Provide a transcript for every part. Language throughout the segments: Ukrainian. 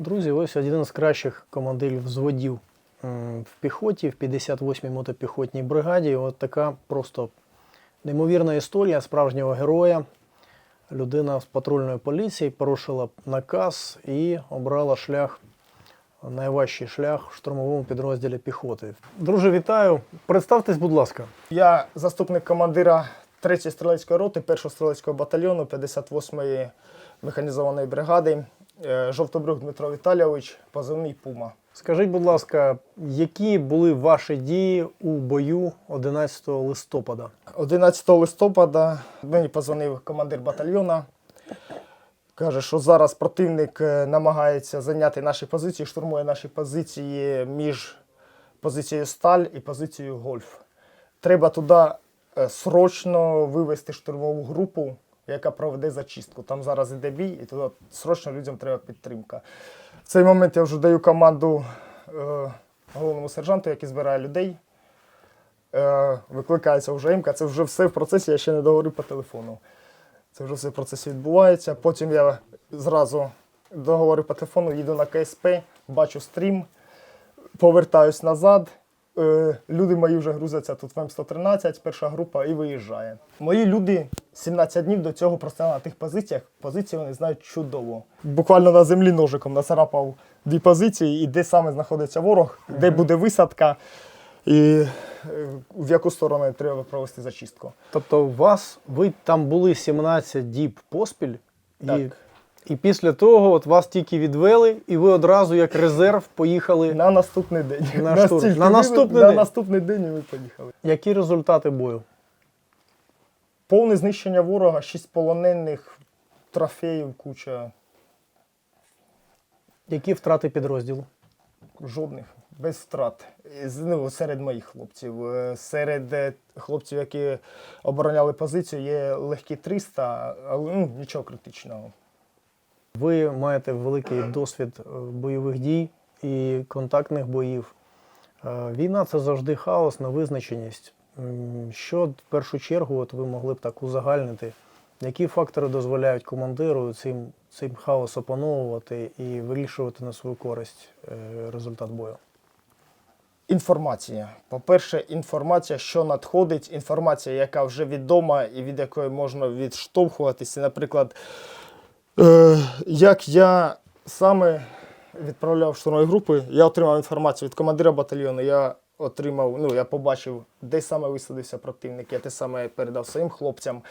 Друзі, ось один з кращих командирів взводів в піхоті, в 58-й мотопіхотній бригаді. От така просто неймовірна історія справжнього героя. Людина з патрульної поліції порушила наказ і обрала шлях, найважчий шлях в штурмовому підрозділі піхоти. Друже, вітаю. Представтесь, будь ласка. Я заступник командира 3-ї стрілецької роти 1-го стрілецького батальйону 58-ї механізованої бригади. Е, Жовтобрук Дмитро Віталійович, позивний Пума. Скажіть, будь ласка, які були ваші дії у бою 11 листопада? 11 листопада мені позвонив командир батальйону. Каже, що зараз противник е, намагається зайняти наші позиції, штурмує наші позиції між позицією Сталь і позицією Гольф. Треба туди е, срочно вивести штурмову групу, яка проведе зачистку. Там зараз іде бій, і туди срочно людям треба підтримка. В цей момент я вже даю команду е, головному сержанту, який збирає людей. Е, викликається вже імка. Це вже все в процесі, я ще не договорив по телефону. Це вже все в процесі відбувається. Потім я зразу договорив по телефону, їду на КСП, бачу стрім, повертаюсь назад. Е, люди мої вже грузяться тут в М113, перша група, і виїжджає. Мої люди 17 днів до цього простояли на тих позиціях. Позиції вони знають чудово. Буквально на землі ножиком нацарапав дві позиції, і де саме знаходиться ворог, де буде висадка, і е, в яку сторону треба провести зачистку. Тобто, у вас ви там були 17 діб поспіль, і, Так. і після того от вас тільки відвели, і ви одразу як резерв поїхали. На наступний день. На штурм. На наступний на день? наступний день і ми поїхали. Які результати бою? Повне знищення ворога, шість полонених, трофеїв, куча, Які втрати підрозділу? жодних, без втрат. З- Ну, серед моїх хлопців. Е, Серед е, хлопців, які обороняли позицію, є легкі 300, але ну, нічого критичного. Ви маєте великий досвід е, бойових дій і контактних боїв. Війна це завжди хаос, невизначеність. Що в першу чергу от ви могли б так узагальнити? Які фактори дозволяють командиру цим, цим хаос опановувати і вирішувати на свою користь е, результат бою? Інформація. По-перше, інформація, що надходить, інформація, яка вже відома і від якої можна відштовхуватися. Наприклад, е, як я саме відправляв штурмові групи, я отримав інформацію від командира батальйону. Я отримав, ну я побачив, де саме висадився противник. Я те саме передав своїм хлопцям.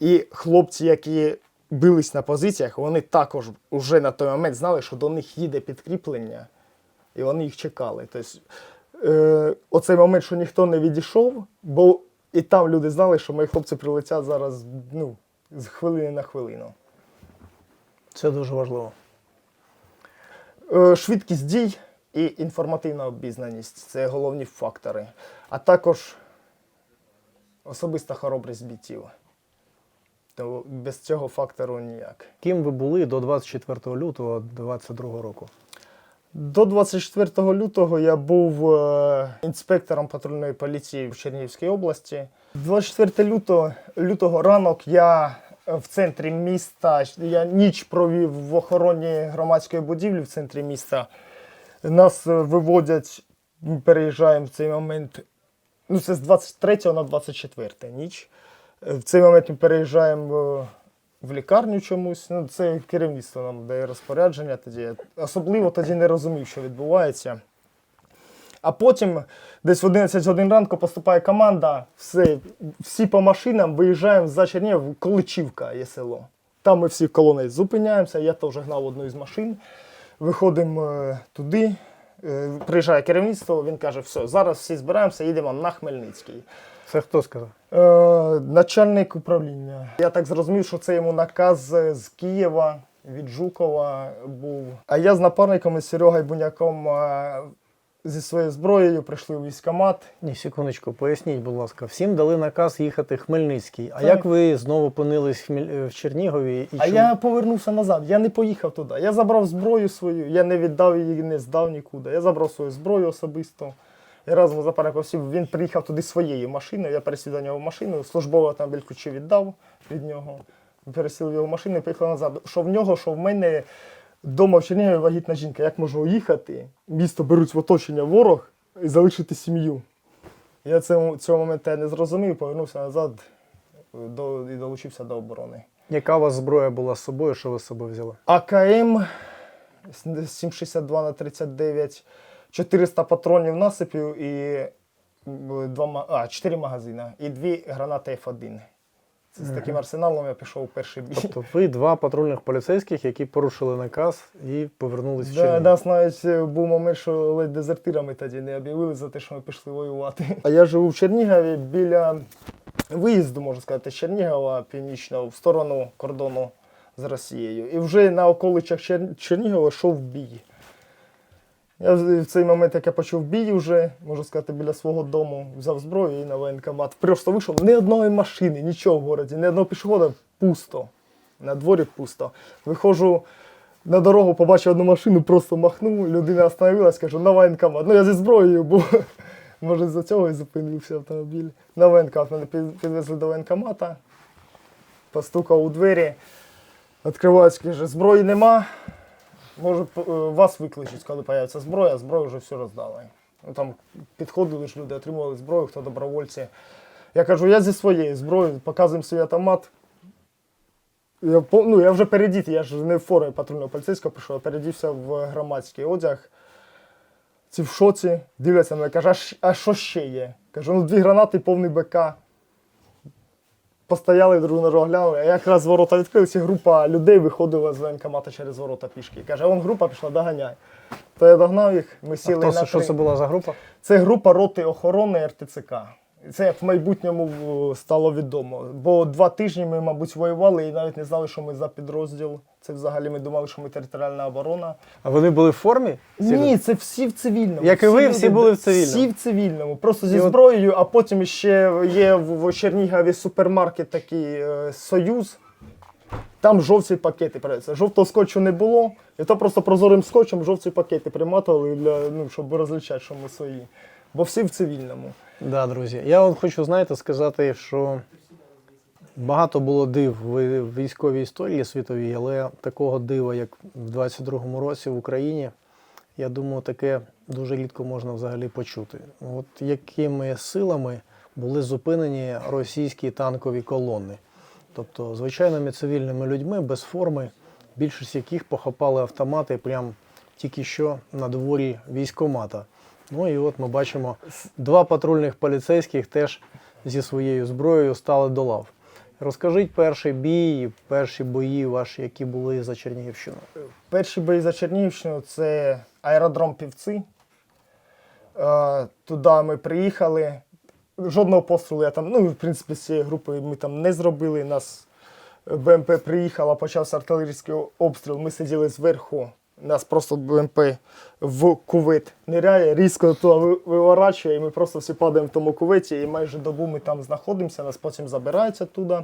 І хлопці, які бились на позиціях, вони також вже на той момент знали, що до них їде підкріплення і вони їх чекали. Тобто, е, оцей момент, що ніхто не відійшов, бо і там люди знали, що мої хлопці прилетять зараз ну, з хвилини на хвилину. Це дуже важливо. Е, швидкість дій і інформативна обізнаність це головні фактори. А також особиста хоробрість бійців. То без цього фактору ніяк. Ким ви були до 24 лютого 2022 року? До 24 лютого я був е, інспектором патрульної поліції в Чернігівській області. 24 лютого, лютого ранок я в центрі міста. Я ніч провів в охороні громадської будівлі в центрі міста. Нас е, виводять, ми переїжджаємо в цей момент. Ну, це з 23 на 24 ніч. Е, В цей момент ми переїжджаємо е, в лікарню чомусь. Ну, це керівництво нам дає розпорядження тоді. Особливо тоді не розумів, що відбувається. А потім, десь в 11 годин ранку поступає команда, все, всі по машинам виїжджаємо за Чернігів, Количівка є село. Там ми всі в колони зупиняємося, я теж гнав одну із машин. Виходимо е, туди, е, приїжджає керівництво, він каже, все, зараз всі збираємося, їдемо на Хмельницький. Це хто сказав? Е, начальник управління. Я так зрозумів, що це йому наказ з Києва від Жукова був. А я з напарником із Серегою Буняком е, зі своєю зброєю прийшли у військкомат. Ні, секундочку, поясніть, будь ласка. Всім дали наказ їхати в Хмельницький. А Так. як ви знову опинились в, Хмель... е, в Чернігові? І А чому- я повернувся назад. Я не поїхав туди. Я забрав зброю свою, я не віддав її, не здав нікуди. Я забрав свою зброю особисто. Я разом з напарником сів, він приїхав туди своєю машиною. Я пересів до нього в машину, службовий автомобіль ключі віддав від нього. Пересів в його машину і поїхав назад. Що в нього, що в мене Дома в Чернігові вагітна жінка, як можна уїхати? Місто беруть в оточення ворог і залишити сім'ю. Я цього, цього моменту не зрозумів, повернувся назад до, і долучився до оборони. Яка у вас зброя була з собою, що ви з собою взяли? АКМ 762 на 39, 400 патронів насипів і два, а, 4 магазини і дві гранати F1. З таким арсеналом я пішов у перший бій. Тобто ви два патрульних поліцейських, які порушили наказ і повернулись в Да, нас навіть е, був момент, що ледь дезертирами тоді не об'явили за те, що ми пішли воювати. А я живу в Чернігові біля виїзду, можна сказати, з Чернігова північного в сторону кордону з Росією. І вже на околичах Чер... Чернігова йшов бій. Я в цей момент, як я почув бій, вже, можна сказати, біля свого дому, взяв зброю і на воєнкомат. Просто вийшов ні одної машини, нічого в городі, ні одного пішохода, пусто. На дворі пусто. Виходжу на дорогу, побачив одну машину, просто махнув, людина остановилась, кажу, на воєнкомат. Ну я зі зброєю був. Може, за цього і зупинився автомобіль. На воєнкомат мене підвезли до воєнкомата, постукав у двері, відкривають, каже, зброї нема. Може, е, вас викличуть, коли появиться зброя, зброю вже все роздали. Ну, там підходили ж люди, отримували зброю, хто добровольці. Я кажу, я зі своєю зброєю, показуємо свій автомат. Я, ну, я вже передіти, я ж не в формі патрульного поліцейського прийшов, я передівся в громадський одяг. Ці в шоці, дивляться на мене, каже, а, а що ще є? Кажу, ну дві гранати, повний БК. Постояли друг на друга глянули, а якраз ворота відкрилися, група людей виходила з воєнкомата через ворота пішки. Каже, а вон група пішла, доганяй. То я догнав їх, ми А сіли хто, на що три- це була за група? це група роти охорони РТЦК. Це як в майбутньому е, стало відомо. Бо два тижні ми, мабуть, воювали і навіть не знали, що ми за підрозділ. Це взагалі ми думали, що ми територіальна оборона. А вони були в формі? Ні, це всі в цивільному. Як і ви, люди, всі були в цивільному? Всі в цивільному. Просто зі І от- зброєю, а потім ще є в в Чернігові супермаркет такий е, Союз. Там жовті пакети продаються. Жовтого скотчу не було, і то просто прозорим скотчем жовті пакети приматували, для, ну, щоб розличати, що ми свої. Бо всі в цивільному. Да, друзі. Я вам хочу, знаєте, сказати, що багато було див в військовій історії світовій, але такого дива, як в 22-му році в Україні, я думаю, таке дуже рідко можна взагалі почути. От якими силами були зупинені російські танкові колони. Тобто звичайними цивільними людьми без форми, більшість яких похопали автомати прямо тільки що на дворі військомата. Ну і от ми бачимо, два патрульних поліцейських теж зі своєю зброєю стали до лав. Розкажіть перший бій, перші бої ваші, які були за Чернігівщину. Перші бої за Чернігівщину це аеродром Півці. Е, Туди ми приїхали. Жодного пострілу я там, ну, в принципі, з цієї групи ми там не зробили. Нас БМП приїхала, почався артилерійський обстріл. Ми сиділи зверху. Нас просто БМП в кувет ниряє, різко туди виворачує, і ми просто всі падаємо в тому куветі, і майже добу ми там знаходимося, нас потім забирають туди.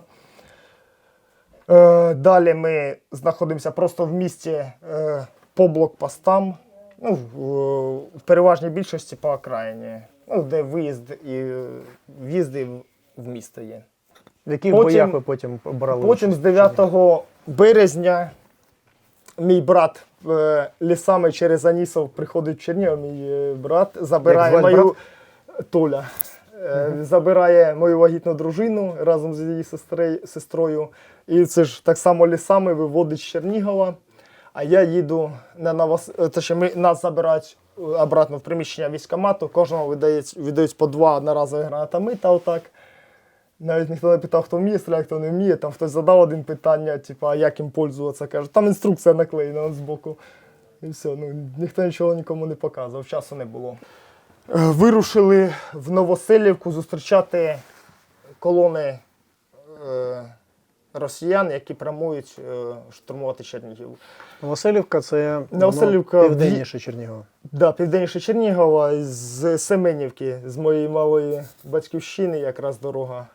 Е, далі ми знаходимося просто в місті е, по блокпостам, ну, в, переважній більшості по окраїні, ну, де виїзд і е, в'їзди в, місто є. В яких Потім- боях ви потім брали Потім з 9 березня мій брат е, лісами через Анісов приходить в Чернігів, мій е, брат забирає Як звать мою Толя. Е, Забирає мою вагітну дружину разом з її сестри- сестрою. І це ж так само лісами виводить з Чернігова. А я їду на Новос... е, Точніше, ми нас забирають е, обратно в приміщення військкомату. Кожному видають, видають по два одноразові гранатомети, отак. Навіть ніхто не питав, хто вміє стріляти, хто не вміє. Там хтось задав один питання, типу, як їм пользуватися. Каже, там інструкція наклеєна от збоку. І все, ну ніхто нічого нікому не показував, часу не було. Е, Вирушили в Новоселівку зустрічати колони е, росіян, які прямують е, штурмувати Чернігів. Васильівка це Новоселівка воно південніше Чернігова. Да, південніше Чернігова з Семенівки, з моєї малої батьківщини, якраз дорога.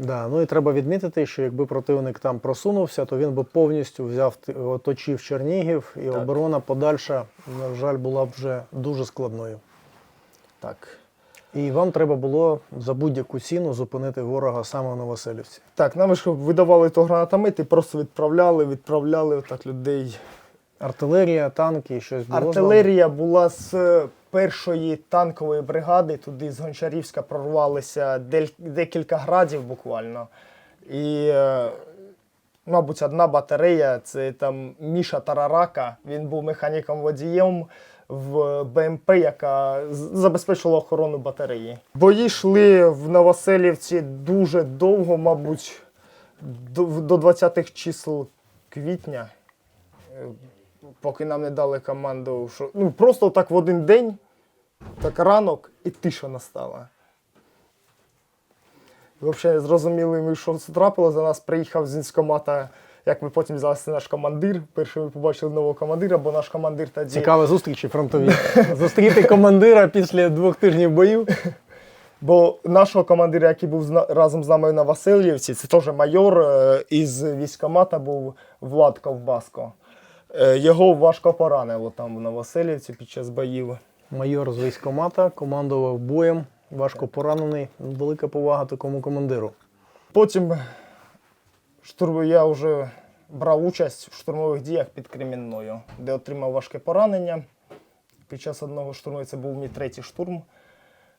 Да, ну і треба відмітити, що якби противник там просунувся, то він би повністю взяв оточив Чернігів, і Так. оборона подальша, на жаль, була б вже дуже складною. Так. І вам треба було за будь-яку ціну зупинити ворога саме в Новоселівці. Так, нам ж видавали то гранатомет і просто відправляли, відправляли отак людей Артилерія, танки, щось було. Артилерія була з першої танкової бригади, туди з Гончарівська прорвалися декілька градів буквально. І, е, мабуть, одна батарея це там Міша Тарарака. Він був механіком-водієм в БМП, яка з- забезпечувала охорону батареї. Бої йшли в Новоселівці дуже довго, мабуть, до, до 20-х чисел квітня. Поки нам не дали команду, що ну просто так в один день, так ранок, і тиша настала. Взагалі зрозуміли ми, що це трапило. За нас приїхав з інськомата, як ми потім взяли, це наш командир. Перше ми побачили нового командира, бо наш командир тоді. Цікаві зустрічі фронтові. Зустріти командира після двох тижнів боїв. Бо нашого командира, який був разом з нами на Васильівці, це теж майор е, із військомата був Влад Ковбаско. Е, Його важко поранило там на Васильівці під час боїв. Майор з військомата командував боєм, важко поранений. Велика повага такому командиру. Потім я вже брав участь в штурмових діях під Кремінною, де отримав важке поранення. Під час одного штурму це був мій третій штурм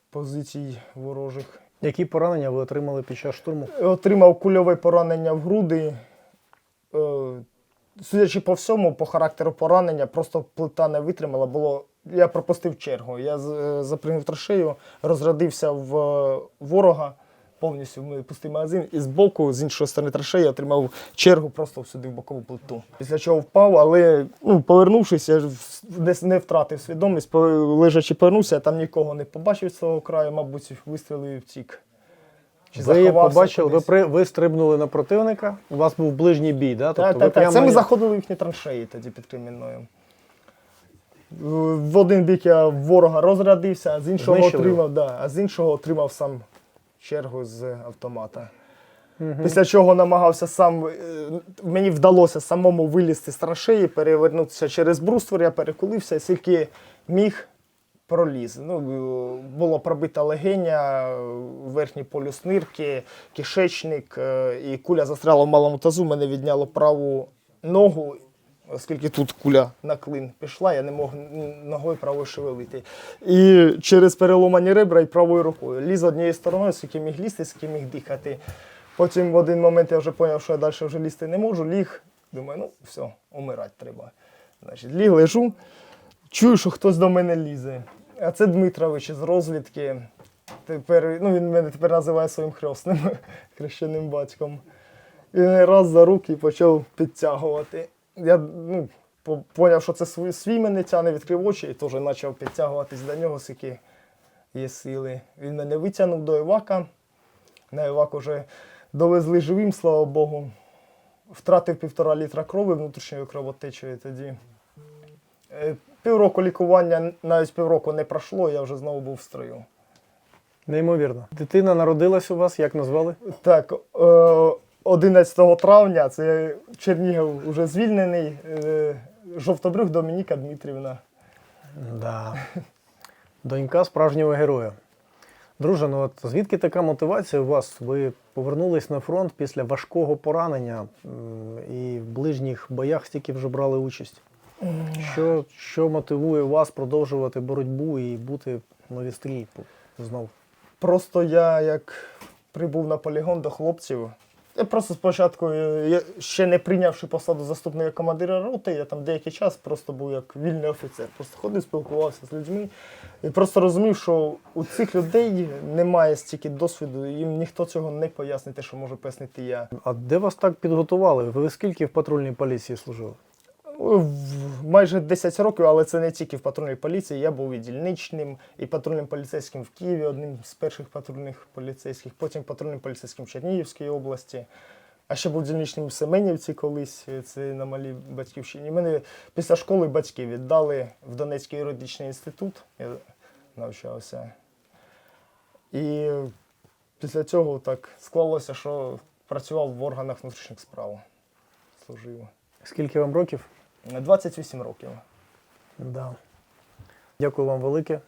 позицій ворожих. Які поранення ви отримали під час штурму? Отримав кульове поранення в груди. Судячи по всьому, по характеру поранення, просто плита не витримала. Було... Я пропустив чергу. Я з- е, трошею, розрядився в е, ворога, повністю в пустий магазин, і збоку, з іншої сторони трошеї, отримав чергу просто сюди в бокову плиту. Після чого впав, але ну, повернувшись, я десь не втратив свідомість. Лежачи повернувся, я там нікого не побачив з цього краю, мабуть, вистрілив і втік. Чи Ви побачили, ви, при, ви стрибнули на противника, у вас був ближній бій, да? тобто Так, так, прямо Це ми заходили в їхні траншеї тоді під Кремінною. В один бік я ворога розрядився, а з іншого Знищили отримав, да, а з іншого отримав сам чергу з автомата. Після чого намагався сам. е, Мені вдалося самому вилізти з траншеї, перевернутися через бруствер, я перекулився, і скільки міг проліз. Ну, е, було пробита легеня, е, верхній полюс нирки, кишечник, е, і куля застряла в малому тазу, мене відняло праву ногу. Оскільки тут куля на клин пішла, я не мог ногою правою шевелити. І через переломані ребра і правою рукою. Ліз однією стороною, скільки міг лізти, скільки міг дихати. Потім в один момент я вже зрозумів, що я далі вже лізти не можу. Ліг, думаю, ну все, умирати треба. Значить, ліг, лежу, чую, що хтось до мене лізе. А це Дмитрович із розвідки. Тепер, ну, він мене тепер називає своїм хресним, хрещеним батьком. І раз за руки почав підтягувати. Я ну, поняв, що це свій, свій мене тяне, відкрив очі і теж почав підтягуватись до нього, скільки є сили. Він мене витягнув до Івака. На Івак уже довезли живим, слава Богу. Втратив півтора літра крові внутрішньою кровотечею тоді. Е, Півроку лікування, навіть півроку не пройшло, я вже знову був в строю. Неймовірно. Дитина народилась у вас, як назвали? Так, е, 11 травня це Чернігів вже звільнений. е, Жовтобрюх Домініка Дмитрівна. Да. Донька справжнього героя. Друже, ну от звідки така мотивація у вас? Ви повернулись на фронт після важкого поранення і в ближніх боях стільки вже брали участь. Що, що мотивує вас продовжувати боротьбу і бути на вістрі знов? Просто я як прибув на полігон до хлопців. Я просто спочатку, е, я ще не прийнявши посаду заступника командира роти, я там деякий час просто був як вільний офіцер. Просто ходив, спілкувався з людьми і просто розумів, що у цих людей немає стільки досвіду, їм ніхто цього не пояснить, те, що можу пояснити я. А де вас так підготували? Ви скільки в патрульній поліції служили? Майже 10 років, але це не тільки в патрульній поліції. Я був і дільничним, і патрульним поліцейським в Києві, одним з перших патрульних поліцейських, потім патрульним поліцейським в Чернігівській області. А ще був дільничним в Семенівці колись, це на малій батьківщині. Мене після школи батьки віддали в Донецький юридичний інститут. Я навчався. І після цього так склалося, що працював в органах внутрішніх справ. Служив. Скільки вам років? 28 років. Да. Дякую вам велике.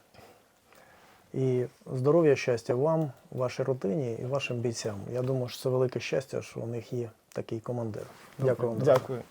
І здоров'я, щастя вам, вашій родині і вашим бійцям. Я думаю, що це велике щастя, що у них є такий командир. Дякую вам. Дякую.